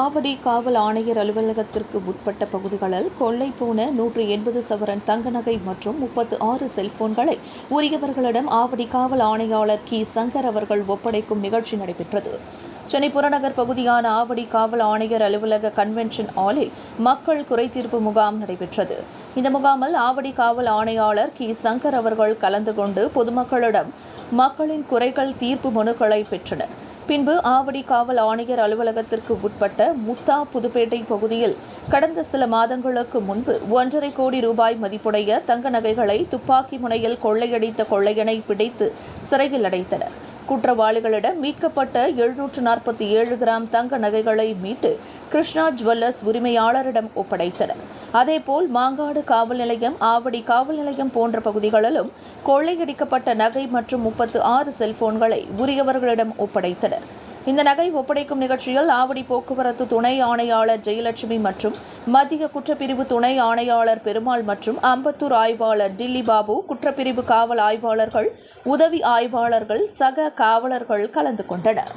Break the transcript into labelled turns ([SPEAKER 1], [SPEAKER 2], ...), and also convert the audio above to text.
[SPEAKER 1] ஆவடி காவல் ஆணையர் அலுவலகத்திற்கு உட்பட்ட பகுதிகளில் கொள்ளை போன நூற்று எண்பது சவரன் தங்க நகை மற்றும் முப்பத்து ஆறு செல்போன்களை உரியவர்களிடம் ஆவடி காவல் ஆணையாளர் கி. சங்கர் அவர்கள் ஒப்படைக்கும் நிகழ்ச்சி நடைபெற்றது. சென்னை புறநகர் பகுதியான ஆவடி காவல் ஆணையர் அலுவலக கன்வென்ஷன் ஹாலில் மக்கள் குறைதீர்ப்பு முகாம் நடைபெற்றது. இந்த முகாமில் ஆவடி காவல் ஆணையாளர் கி. சங்கர் அவர்கள் கலந்து கொண்டு பொதுமக்களிடம் மக்களின் குறைகள் தீர்ப்பு மனுக்களை பெற்றனர். பின்பு ஆவடி காவல் ஆணையர் அலுவலகத்திற்கு உட்பட்ட முத்தா புதுப்பேட்டை பகுதியில் கடந்த சில மாதங்களுக்கு முன்பு ஒன்றரை கோடி ரூபாய் மதிப்புடைய தங்க நகைகளை துப்பாக்கி முனையில் கொள்ளையடித்த கொள்ளையனை பிடித்து சிறையில் அடைத்தனர். குற்றவாளிகளிடம் மீட்கப்பட்ட எழுநூற்று நாற்பத்தி ஏழு கிராம் தங்க நகைகளை மீட்டு கிருஷ்ணா ஜுவல்லர்ஸ் உரிமையாளரிடம் ஒப்படைத்தனர். அதேபோல் மாங்காடு காவல் நிலையம் ஆவடி காவல் நிலையம் போன்ற பகுதிகளிலும் கொள்ளையடிக்கப்பட்ட நகை மற்றும் முப்பத்து ஆறு செல்போன்களை உரியவர்களிடம் ஒப்படைத்தனர். இந்த நகை ஒப்படைக்கும் நிகழ்ச்சியில் ஆவடி போக்குவரத்து துணை ஆணையாளர் ஜெயலட்சுமி மற்றும் மத்திய குற்றப்பிரிவு துணை ஆணையாளர் பெருமாள் மற்றும் அம்பத்தூர் ஆய்வாளர் டில்லி பாபு குற்றப்பிரிவு காவல் ஆய்வாளர்கள் உதவி ஆய்வாளர்கள் சக காவலர்கள் கலந்து கொண்டனர்.